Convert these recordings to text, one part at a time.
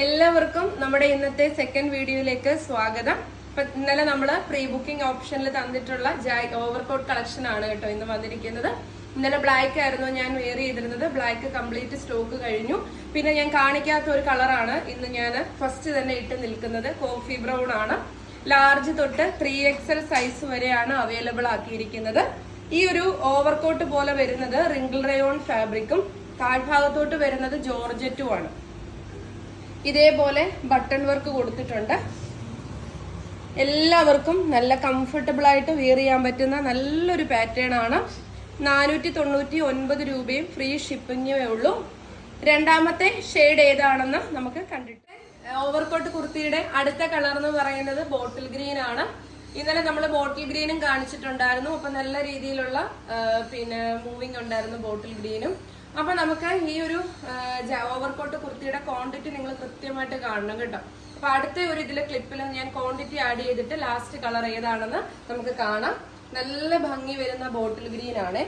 എല്ലാവർക്കും നമ്മുടെ ഇന്നത്തെ സെക്കൻഡ് വീഡിയോയിലേക്ക് സ്വാഗതം. ഇപ്പൊ ഇന്നലെ നമ്മൾ പ്രീ ബുക്കിംഗ് ഓപ്ഷനിൽ തന്നിട്ടുള്ള ഓവർകോട്ട് കളക്ഷൻ ആണ് കേട്ടോ ഇന്ന് വന്നിരിക്കുന്നത്. ഇന്നലെ ബ്ലാക്ക് ആയിരുന്നു ഞാൻ വെയർ ചെയ്തിരുന്നത്. ബ്ലാക്ക് കംപ്ലീറ്റ് സ്റ്റോക്ക് കഴിഞ്ഞു. പിന്നെ ഞാൻ കാണിക്കാത്ത ഒരു കളറാണ് ഇന്ന് ഞാൻ ഫസ്റ്റ് തന്നെ ഇട്ട് നിൽക്കുന്നത്. കോഫി ബ്രൗൺ ആണ്. ലാർജ് തൊട്ട് ത്രീ എക്സൽ സൈസ് വരെയാണ് അവൈലബിൾ ആക്കിയിരിക്കുന്നത്. ഈ ഒരു ഓവർകോട്ട് പോലെ വരുന്നത് റിംഗിൾ റയോൺ ഫാബ്രിക്കും താഴ്ഭാഗത്തോട്ട് വരുന്നത് ജോർജറ്റും ആണ്. ഇതേപോലെ ബട്ടൺ വർക്ക് കൊടുത്തിട്ടുണ്ട്. എല്ലാവർക്കും നല്ല കംഫർട്ടബിൾ ആയിട്ട് വിയർ ചെയ്യാൻ പറ്റുന്ന നല്ലൊരു പാറ്റേൺ ആണ്. നാനൂറ്റി തൊണ്ണൂറ്റി ഒൻപത് രൂപയും ഫ്രീ ഷിപ്പിങ്ങേ ഉള്ളൂ. രണ്ടാമത്തെ ഷെയ്ഡ് ഏതാണെന്ന് നമുക്ക് കണ്ടിട്ട് ഓവർകോട്ട് കുർത്തിയുടെ അടുത്ത കളർ എന്ന് പറയുന്നത് ബോട്ടിൽ ഗ്രീൻ ആണ്. ഇന്നലെ നമ്മൾ ബോട്ടിൽ ഗ്രീനും കാണിച്ചിട്ടുണ്ടായിരുന്നു. അപ്പൊ നല്ല രീതിയിലുള്ള പിന്നെ മൂവിങ് ഉണ്ടായിരുന്നു ബോട്ടിൽ ഗ്രീനും അപ്പൊ നമുക്ക് ഈ ഒരു ഓവർകോട്ട് കുർത്തിയുടെ ക്വാണ്ടിറ്റി നിങ്ങൾ കൃത്യമായിട്ട് കാണണം കേട്ടോ. അപ്പൊ അടുത്ത ഒരു ഇതിലെ ക്ലിപ്പിൽ ഞാൻ ക്വാണ്ടിറ്റി ആഡ് ചെയ്തിട്ട് ലാസ്റ്റ് കളർ ഏതാണെന്ന് നമുക്ക് കാണാം. നല്ല ഭംഗി വരുന്ന ബോട്ടിൽ ഗ്രീൻ ആണ്.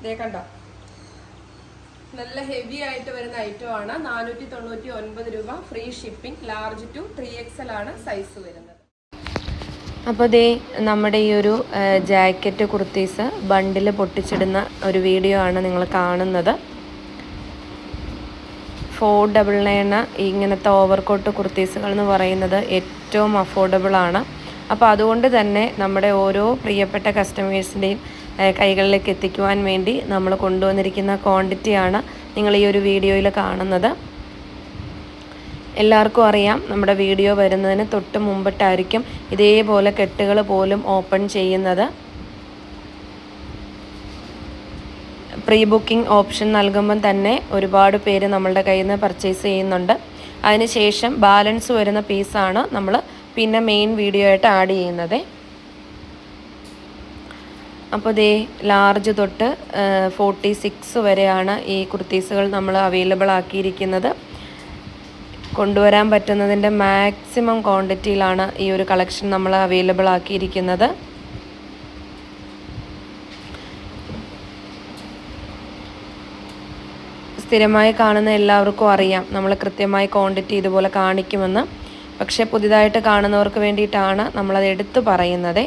ഇതേ കണ്ടോ? നല്ല ഹെവി ആയിട്ട് വരുന്ന ഐറ്റം ആണ്. നാനൂറ്റി തൊണ്ണൂറ്റി ഒൻപത് രൂപ free shipping large to three XL ആണ് സൈസ് വരുന്നത്. അപ്പോൾ ദേ നമ്മുടെ ഈ ഒരു ജാക്കറ്റ് കുർത്തീസ് ബണ്ടിൽ പൊട്ടിച്ചിടുന്ന ഒരു വീഡിയോ ആണ് നിങ്ങൾ കാണുന്നത്. ഫോർ ഡബിൾ നയൻ ഇങ്ങനത്തെ ഓവർകോട്ട് കുർത്തീസുകൾ എന്ന് പറയുന്നത് ഏറ്റവും അഫോർഡബിളാണ്. അപ്പോൾ അതുകൊണ്ട് തന്നെ നമ്മുടെ ഓരോ പ്രിയപ്പെട്ട കസ്റ്റമേഴ്സിന്റെയും കൈകളിലേക്ക് എത്തിക്കുവാൻ വേണ്ടി നമ്മൾ കൊണ്ടുവന്നിരിക്കുന്ന ക്വാണ്ടിറ്റിയാണ് നിങ്ങൾ ഈ ഒരു വീഡിയോയിൽ കാണുന്നത്. എല്ലാവർക്കും അറിയാം നമ്മുടെ വീഡിയോ വരുന്നതിന് തൊട്ട് മുമ്പിട്ടായിരിക്കും ഇതേപോലെ കെട്ടുകൾ പോലും ഓപ്പൺ ചെയ്യുന്നത്. പ്രീ ബുക്കിംഗ് ഓപ്ഷൻ നൽകുമ്പം തന്നെ ഒരുപാട് പേര് നമ്മളുടെ കയ്യിൽ നിന്ന് പർച്ചേസ് ചെയ്യുന്നുണ്ട്. അതിനുശേഷം ബാലൻസ് വരുന്ന പീസാണ് നമ്മൾ പിന്നെ മെയിൻ വീഡിയോ ആയിട്ട് ആഡ് ചെയ്യുന്നത്. അപ്പോൾ ഇതേ ലാർജ് തൊട്ട് ഫോർട്ടി സിക്സ് വരെയാണ് ഈ കുർത്തീസുകൾ നമ്മൾ അവൈലബിൾ ആക്കിയിരിക്കുന്നത്. കൊണ്ടുവരാൻ പറ്റുന്നതിന്റെ മാക്സിമം ക്വാണ്ടിറ്റിയിലാണ് ഈ ഒരു കളക്ഷൻ നമ്മൾ അവൈലബിൾ ആക്കിയിരിക്കുന്നത്. സ്ഥിരമായി കാണുന്ന എല്ലാവർക്കും അറിയാം. നമ്മൾ കൃത്യമായി ക്വാണ്ടിറ്റി ഇതുപോലെ കാണിക്കുമെന്ന്. പക്ഷേ പുതിയതായിട്ട് കാണുന്നവർക്ക് വേണ്ടിയിട്ടാണ് നമ്മളത് എടുത്തു പറയുന്നത്.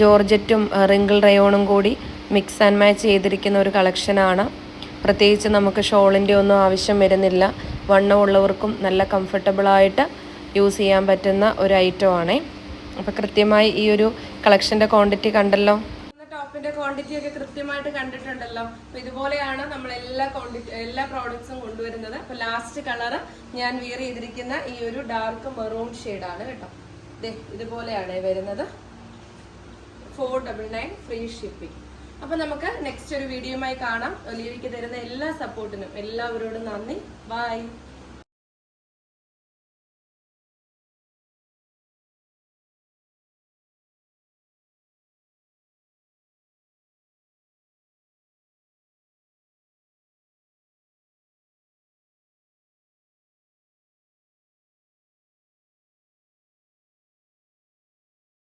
ജോർജറ്റും റിങ്കിൾ റയോണും കൂടി മിക്സ് ആൻഡ് മാച്ച് ചെയ്തിരിക്കുന്ന ഒരു കളക്ഷനാണ് പ്രത്യേകിച്ച് നമുക്ക് ഷോളിന്റെ ഒന്നും ആവശ്യം വരുന്നില്ല. വണ്ണമുള്ളവർക്കും നല്ല കംഫർട്ടബിളായിട്ട് യൂസ് ചെയ്യാൻ പറ്റുന്ന ഒരു ഐറ്റമാണേ അപ്പോൾ കൃത്യമായി ഈ ഒരു കളക്ഷന്റെ ക്വാണ്ടിറ്റി കണ്ടല്ലോ. ടോപ്പിന്റെ ക്വാണ്ടിറ്റി ഒക്കെ കൃത്യമായിട്ട് കണ്ടിട്ടുണ്ടല്ലോ. അപ്പോൾ ഇതുപോലെയാണ് നമ്മൾ എല്ലാ ക്വാണ്ടിറ്റി എല്ലാ പ്രോഡക്ട്സും കൊണ്ടുവരുന്നത്. അപ്പൊ ലാസ്റ്റ് കളർ ഞാൻ വിയർ ചെയ്തിരിക്കുന്ന ഈ ഒരു ഡാർക്ക് മെറൂൺ ആണ് കേട്ടോ. ഇതുപോലെയാണ് വരുന്നത്. Four double nine free shipping അപ്പൊ നമുക്ക് നെക്സ്റ്റ് ഒരു വീഡിയോയുമായി കാണാം. ഒലിവിക്ക് തരുന്ന എല്ലാ സപ്പോർട്ടിനും എല്ലാവരോടും നന്ദി. ബൈ